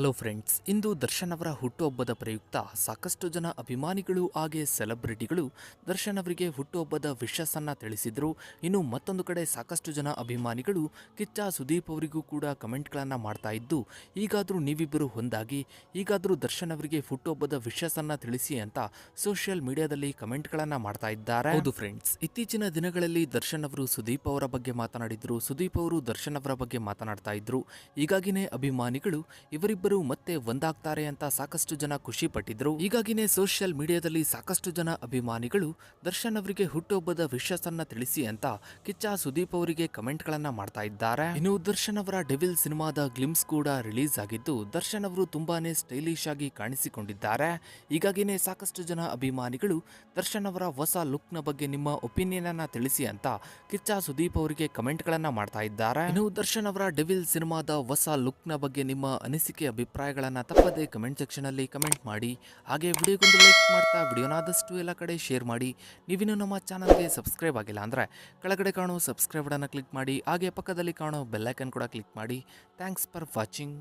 Hello friends ಇಂದು ದರ್ಶನ್ ಅವರ ಹುಟ್ಟುಹಬ್ಬದ ಪ್ರಯುಕ್ತ ಸಾಕಷ್ಟು ಜನ ಅಭಿಮಾನಿಗಳು ಹಾಗೆ ಸೆಲೆಬ್ರಿಟಿಗಳು ದರ್ಶನ್ ಅವರಿಗೆ ಹುಟ್ಟುಹಬ್ಬದ ವಿಶಸ್ಸನ್ನು ತಿಳಿಸಿದರು. ಇನ್ನು ಮತ್ತೊಂದು ಕಡೆ ಸಾಕಷ್ಟು ಜನ ಅಭಿಮಾನಿಗಳು ಕಿಚ್ಚ ಸುದೀಪ್ ಅವರಿಗೂ ಕೂಡ ಕಮೆಂಟ್ಗಳನ್ನು ಮಾಡ್ತಾ ಇದ್ದು, ಈಗಾದರೂ ನೀವಿಬ್ಬರು ಒಂದಾಗಿ, ಈಗಾದರೂ ದರ್ಶನ್ ಅವರಿಗೆ ಹುಟ್ಟುಹಬ್ಬದ ವಿಶಸ್ಸನ್ನು ತಿಳಿಸಿ ಅಂತ ಸೋಷಿಯಲ್ ಮೀಡಿಯಾದಲ್ಲಿ ಕಮೆಂಟ್ಗಳನ್ನು ಮಾಡ್ತಾ ಇದ್ದಾರೆ. ಹೌದು ಫ್ರೆಂಡ್ಸ್ ಇತ್ತೀಚಿನ ದಿನಗಳಲ್ಲಿ ದರ್ಶನ್ ಅವರು ಸುದೀಪ್ ಅವರ ಬಗ್ಗೆ ಮಾತನಾಡಿದ್ರು. ಸುದೀಪ್ ಅವರು ದರ್ಶನ್ ಅವರ ಬಗ್ಗೆ ಮಾತನಾಡ್ತಾ ಇದ್ರು. ಈಗಾಗಿನೇ ಅಭಿಮಾನಿಗಳು ಇವರಿಬ್ಬರು ಮತ್ತೆ ಒಂದಾಗ್ತಾರೆ ಅಂತ ಸಾಕಷ್ಟು ಜನ ಖುಷಿ ಪಟ್ಟಿದ್ರು ಹೀಗಾಗಿನೇ ಸೋಷಿಯಲ್ ಮೀಡಿಯಾದಲ್ಲಿ ಸಾಕಷ್ಟು ಜನ ಅಭಿಮಾನಿಗಳು ದರ್ಶನ್ ಅವರಿಗೆ ಹುಟ್ಟುಹಬ್ಬದ ವಿಶಸ್ಸನ್ನ ತಿಳಿಸಿ ಅಂತ ಕಿಚ್ಚ ಸುದೀಪ್ ಅವರಿಗೆ ಕಮೆಂಟ್ ಗಳನ್ನ ಮಾಡ್ತಾ ಇದ್ದಾರೆ. ಇನ್ನು ದರ್ಶನ್ ಅವರ ಡೆವಿಲ್ ಸಿನಿಮಾದ ಗ್ಲಿಮ್ಸ್ ಕೂಡ ರಿಲೀಸ್ ಆಗಿದ್ದು, ದರ್ಶನ್ ಅವರು ತುಂಬಾನೇ ಸ್ಟೈಲಿಶ್ ಆಗಿ ಕಾಣಿಸಿಕೊಂಡಿದ್ದಾರೆ. ಹೀಗಾಗಿನೇ ಸಾಕಷ್ಟು ಜನ ಅಭಿಮಾನಿಗಳು ದರ್ಶನ್ ಅವರ ಹೊಸ ಲುಕ್ನ ಬಗ್ಗೆ ನಿಮ್ಮ ಒಪಿನಿಯನ್ ಅನ್ನ ತಿಳಿಸಿ ಅಂತ ಕಿಚ್ಚ ಸುದೀಪ್ ಅವರಿಗೆ ಕಮೆಂಟ್ ಗಳನ್ನ ಮಾಡ್ತಾ ಇದ್ದಾರೆ. ಇನ್ನು ದರ್ಶನ್ ಅವರ ಡೆವಿಲ್ ಸಿನಿಮಾದ ಹೊಸ ಲುಕ್ನ ಬಗ್ಗೆ ನಿಮ್ಮ ಅನಿಸಿಕೆ ಅಭಿಪ್ರಾಯಗಳನ್ನ ತಪ್ಪದೆ ಕಮೆಂಟ್ ಸೆಕ್ಷನ್ ಅಲ್ಲಿ ಕಮೆಂಟ್ ಮಾಡಿ, ಹಾಗೆ ವಿಡಿಯೋಗೊಂದು ಲೈಕ್ ಮಾಡ್ತಾ ವಿಡಿಯೋನಾದಷ್ಟು ಎಲ್ಲ ಕಡೆ ಶೇರ್ ಮಾಡಿ. ನೀವಿನ್ನೂ ನಮ್ಮ ಚಾನಲ್ಗೆ ಸಬ್ಸ್ಕ್ರೈಬ್ ಆಗಿಲ್ಲ ಅಂದ್ರೆ ಕೆಳಗಡೆ ಕಾಣೋ ಬಟನ್ ಕ್ಲಿಕ್ ಮಾಡಿ, ಹಾಗೆ ಪಕ್ಕದಲ್ಲಿ ಕಾಣೋ ಬೆಲ್ಲೈಕನ್ ಕೂಡ ಕ್ಲಿಕ್ ಮಾಡಿ. Thanks for watching